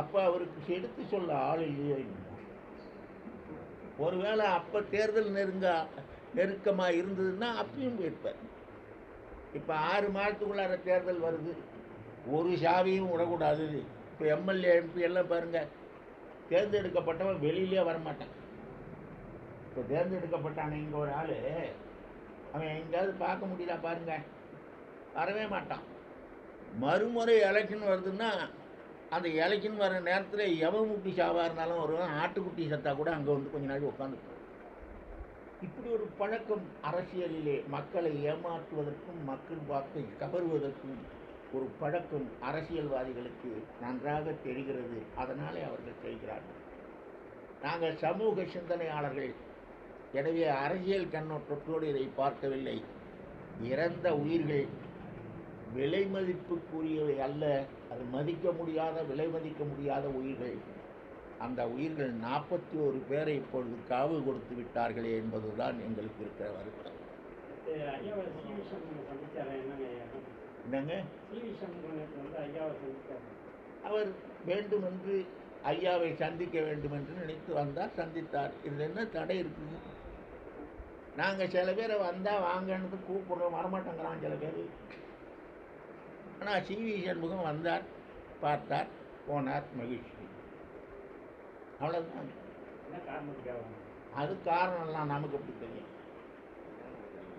அப்போ அவருக்கு எடுத்து சொல்ல ஆள் இல்லையோ ஒருவேளை அப்போ தேர்தல் நெருங்க நெருக்கமாக இருந்ததுன்னா அப்பயும் போயிருப்பார் இப்போ ஆறு மாதத்துக்குள்ளார தேர்தல் வருது. ஒரு சாவியும் விடக்கூடாது. இப்போ எம்எல்ஏ எம்பி எல்லாம் பாருங்க தேர்ந்தெடுக்கப்பட்டவன் வெளியிலே வரமாட்டான். இப்போ தேர்ந்தெடுக்கப்பட்டான இங்கே ஒரு ஆள். அவன் எங்கேயாவது பார்க்க முடியல பாருங்க. வரவே மாட்டான். மறுமுறை எலெக்ஷன் வருதுன்னா அந்த இலைக்குன்னு வர நேரத்தில் எவன் முட்டி சாவாக இருந்தாலும் வருவான். ஆட்டுக்குட்டி சத்தா கூட அங்கே வந்து கொஞ்ச நாள் உட்காந்துருக்கும் இப்படி ஒரு பழக்கம் அரசியலிலே மக்களை ஏமாற்றுவதற்கும் மக்கள் வாக்கை கவருவதற்கும் ஒரு பழக்கம் அரசியல்வாதிகளுக்கு நன்றாக தெரிகிறது. அதனாலே அவர்கள் செய்கிறார்கள். நாங்கள் சமூக சிந்தனையாளர்கள். எனவே அரசியல் கண்ணோட்டத்தோடு இதை பார்க்கவில்லை. இறந்த உயிர்கள் விலை மதிப்புக்குரியவை அல்ல அது மதிக்க முடியாத விலை மதிக்க முடியாத உயிர்கள். அந்த உயிர்கள் நாற்பத்தி ஒரு பேரை இப்பொழுது காவு கொடுத்து விட்டார்களே என்பதுதான் எங்களுக்கு இருக்கிற வருத்தம். என்னங்க அவர் வேண்டுமென்று ஐயாவை சந்திக்க வேண்டும் என்று நினைத்து வந்தார் சந்தித்தார். இதில் என்ன தடை இருக்குது நாங்கள் சில பேரை வந்தால் வாங்கன்னு கூப்பிடுறோம் வரமாட்டேங்கிறான் சில பேர். ஆனால் சிவி சண்முகம் வந்தார் பார்த்தார் போனார் மகிழ்ச்சி. அவ்வளோதான்? அது காரணம்லாம் நமக்கு எப்படி தெரியும்?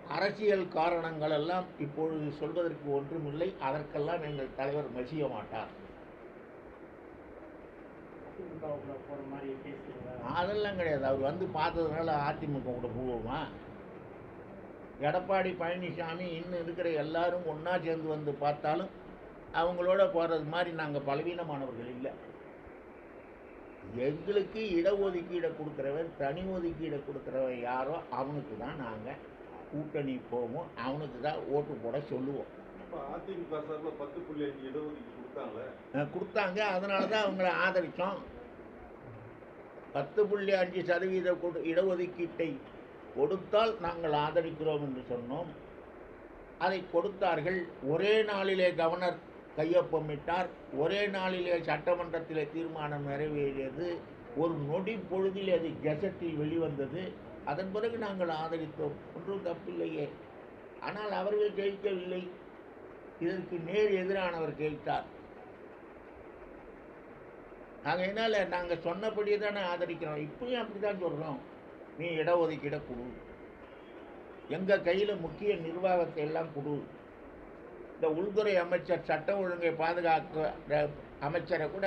அரசியல் காரணங்கள் எல்லாம் இப்பொழுது சொல்வதற்கு ஒன்றுமில்லை. அதற்கெல்லாம் எங்கள் தலைவர் மசிய மாட்டார். அதெல்லாம் கிடையாது. அவர் வந்து பார்த்ததுனால அதிமுக கூட போவோமா? எடப்பாடி பழனிசாமி இன்னும் இருக்கிற எல்லாரும் ஒன்றா சேர்ந்து வந்து பார்த்தாலும் அவங்களோட போகிறது மாதிரி நாங்கள் பலவீனமானவர்கள் இல்லை. எங்களுக்கு இடஒதுக்கீடை கொடுக்குறவன் தனி ஒதுக்கீடை கொடுக்குறவன் யாரோ அவனுக்கு தான் நாங்கள் கூட்டணி போவோம். அவனுக்கு தான் ஓட்டு போட சொல்லுவோம். இப்ப அதிமுக சார்பில் பத்து புள்ளி அஞ்சு இடஒதுக்கீடு கொடுத்தாங்களே அஹ் கொடுத்தாங்க. அதனால தான் அவங்கள ஆதரித்தோம் பத்து புள்ளி அஞ்சு சதவீத கொடு- இடஒதுக்கீட்டை கொடுத்தால் நாங்கள் ஆதரிக்கிறோம் என்று சொன்னோம். அதை கொடுத்தார்கள். ஒரே நாளிலே கவர்னர் கையொப்பமிட்டார். ஒரே நாளிலே சட்டமன்றத்திலே தீர்மானம் நிறைவேறியது. ஒரு நொடி பொழுதில் அது கெசட்டில் வெளிவந்தது. அதன் பிறகு நாங்கள் ஆதரித்தோம். ஒன்றும் தப்பில்லையே. ஆனால் அவர்கள் ஜெயிக்கவில்லை. இதற்கு நேர் எதிரானவர் ஜெயித்தார். என்னால் நாங்கள் சொன்னபடியே தானே ஆதரிக்கிறோம். இப்பயும் அப்படி தான் சொல்கிறோம் நீ இடஒதுக்கீடை கொடு. எங்கள் கையில் முக்கிய நிர்வாகத்தை எல்லாம் கொடு. இந்த உள்துறை அமைச்சர் சட்டம் ஒழுங்கை பாதுகாக்க அமைச்சரை கூட